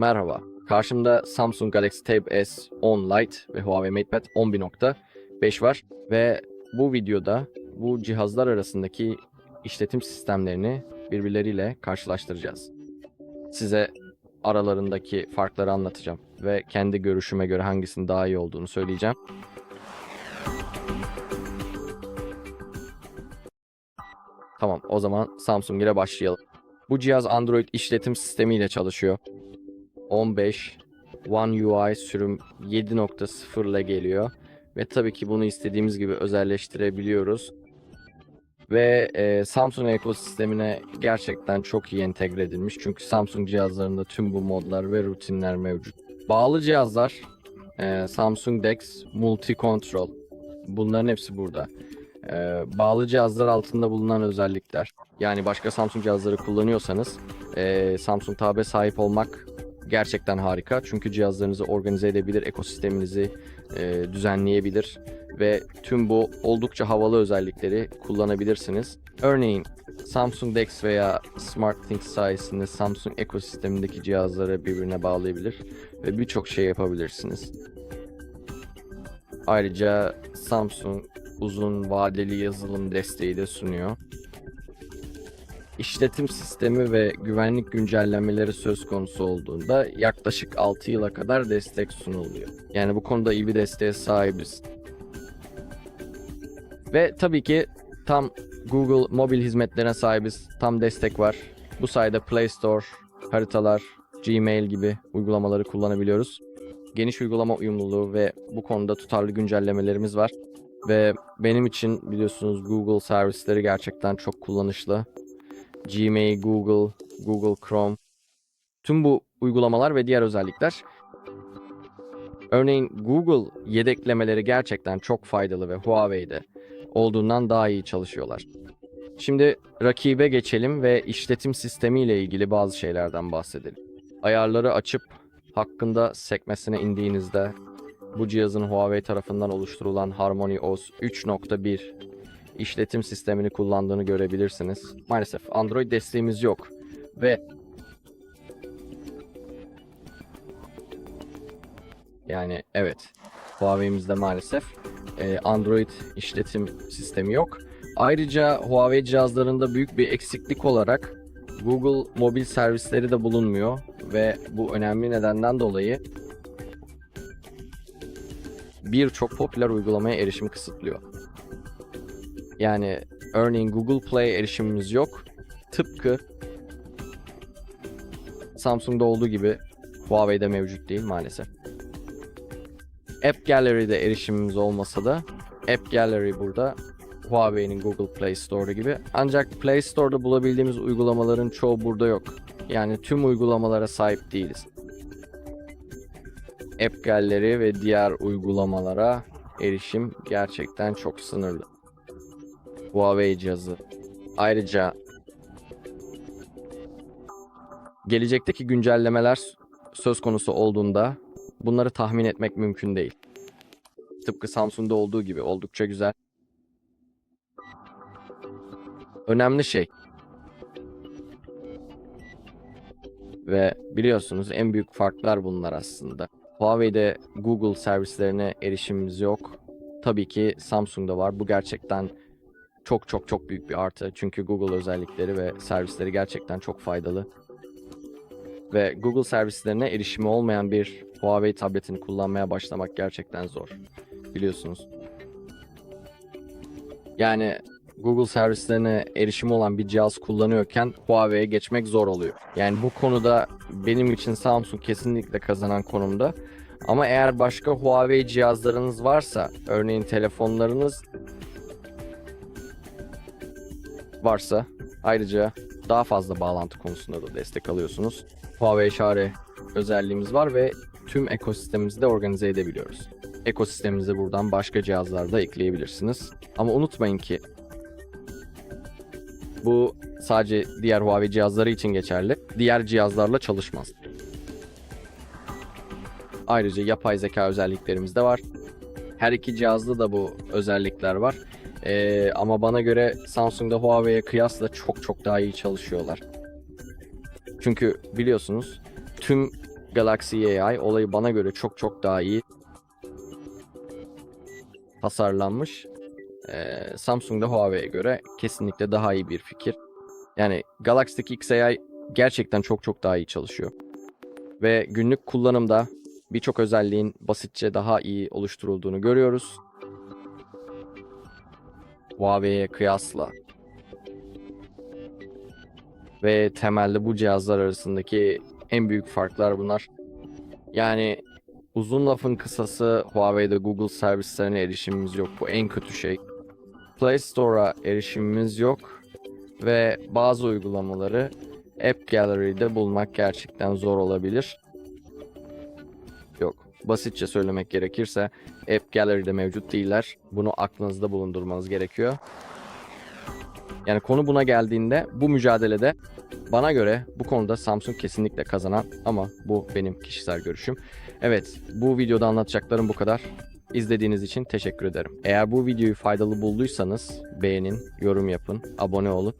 Merhaba. Karşımda Samsung Galaxy Tab S 10 Lite ve Huawei MatePad 11.5 var ve bu videoda bu cihazlar arasındaki işletim sistemlerini birbirleriyle karşılaştıracağız. Size aralarındaki farkları anlatacağım ve kendi görüşüme göre hangisinin daha iyi olduğunu söyleyeceğim. Tamam, o zaman Samsung ile başlayalım. Bu cihaz Android işletim sistemiyle çalışıyor. 15 One UI sürüm 7.0 ile geliyor. Ve tabii ki bunu istediğimiz gibi özelleştirebiliyoruz. Ve e, Samsung ekosistemine gerçekten çok iyi entegre edilmiş. Çünkü Samsung cihazlarında tüm bu modlar ve rutinler mevcut. Bağlı cihazlar e, Samsung DeX Multi Control. Bunların hepsi burada. E, bağlı cihazlar altında bulunan özellikler. Yani başka Samsung cihazları kullanıyorsanız e, Samsung Tab'e sahip olmak gerçekten harika. Çünkü cihazlarınızı organize edebilir, ekosisteminizi e, düzenleyebilir ve tüm bu oldukça havalı özellikleri kullanabilirsiniz. Örneğin Samsung DeX veya SmartThings sayesinde Samsung ekosistemindeki cihazları birbirine bağlayabilir ve birçok şey yapabilirsiniz. Ayrıca Samsung uzun vadeli yazılım desteği de sunuyor. İşletim sistemi ve güvenlik güncellemeleri söz konusu olduğunda yaklaşık 6 yıla kadar destek sunuluyor. Yani bu konuda iyi bir desteğe sahibiz. Ve tabii ki tam Google mobil hizmetlerine sahibiz. Tam destek var. Bu sayede Play Store, haritalar, Gmail gibi uygulamaları kullanabiliyoruz. Geniş uygulama uyumluluğu ve bu konuda tutarlı güncellemelerimiz var. Ve benim için biliyorsunuz Google servisleri gerçekten çok kullanışlı. Gmail, Google, Google Chrome. Tüm bu uygulamalar ve diğer özellikler Örneğin Google yedeklemeleri gerçekten çok faydalı ve Huawei'de olduğundan daha iyi çalışıyorlar. Şimdi rakibe geçelim ve işletim sistemi ile ilgili bazı şeylerden bahsedelim. Ayarları açıp hakkında sekmesine indiğinizde bu cihazın Huawei tarafından oluşturulan Harmony OS 3.1 işletim sistemini kullandığını görebilirsiniz. Maalesef Android desteğimiz yok ve yani evet Huawei'mizde maalesef e, Android işletim sistemi yok. Ayrıca Huawei cihazlarında büyük bir eksiklik olarak Google mobil servisleri de bulunmuyor ve bu önemli nedenden dolayı birçok popüler uygulamaya erişim kısıtlıyor. Yani örneğin Google Play erişimimiz yok. Tıpkı Samsung'da olduğu gibi Huawei'de mevcut değil maalesef. App Gallery'de erişimimiz olmasa da App Gallery burada Huawei'nin Google Play Store gibi. Ancak Play Store'da bulabildiğimiz uygulamaların çoğu burada yok. Yani tüm uygulamalara sahip değiliz. App Gallery ve diğer uygulamalara erişim gerçekten çok sınırlı. Huawei cihazı. Ayrıca gelecekteki güncellemeler söz konusu olduğunda bunları tahmin etmek mümkün değil. Tıpkı Samsung'da olduğu gibi oldukça güzel. Önemli şey. Ve biliyorsunuz en büyük farklar bunlar aslında. Huawei'de Google servislerine erişimimiz yok. Tabii ki Samsung'da var. Bu gerçekten çok çok çok büyük bir artı. Çünkü Google özellikleri ve servisleri gerçekten çok faydalı. Ve Google servislerine erişimi olmayan bir Huawei tabletini kullanmaya başlamak gerçekten zor. Biliyorsunuz. Yani Google servislerine erişimi olan bir cihaz kullanıyorken Huawei'ye geçmek zor oluyor. Yani bu konuda benim için Samsung kesinlikle kazanan konumda. Ama eğer başka Huawei cihazlarınız varsa, örneğin telefonlarınız varsa ayrıca daha fazla bağlantı konusunda da destek alıyorsunuz. Huawei Share özelliğimiz var ve tüm ekosistemimizi de organize edebiliyoruz. Ekosistemimize buradan başka cihazlar da ekleyebilirsiniz. Ama unutmayın ki bu sadece diğer Huawei cihazları için geçerli. Diğer cihazlarla çalışmaz. Ayrıca yapay zeka özelliklerimiz de var. Her iki cihazda da bu özellikler var. Ee, ama bana göre Samsung'da Huawei'ye kıyasla çok çok daha iyi çalışıyorlar. Çünkü biliyorsunuz tüm Galaxy AI olayı bana göre çok çok daha iyi tasarlanmış. Ee, Samsung da Huawei'ye göre kesinlikle daha iyi bir fikir. Yani Galaxy'deki XAI gerçekten çok çok daha iyi çalışıyor. Ve günlük kullanımda birçok özelliğin basitçe daha iyi oluşturulduğunu görüyoruz. Huawei'ye kıyasla. Ve temelde bu cihazlar arasındaki en büyük farklar bunlar. Yani uzun lafın kısası Huawei'de Google servislerine erişimimiz yok. Bu en kötü şey. Play Store'a erişimimiz yok. Ve bazı uygulamaları App Gallery'de bulmak gerçekten zor olabilir. Yok. Basitçe söylemek gerekirse App Gallery'de mevcut değiller. Bunu aklınızda bulundurmanız gerekiyor. Yani konu buna geldiğinde bu mücadelede bana göre bu konuda Samsung kesinlikle kazanan ama bu benim kişisel görüşüm. Evet, bu videoda anlatacaklarım bu kadar. İzlediğiniz için teşekkür ederim. Eğer bu videoyu faydalı bulduysanız beğenin, yorum yapın, abone olun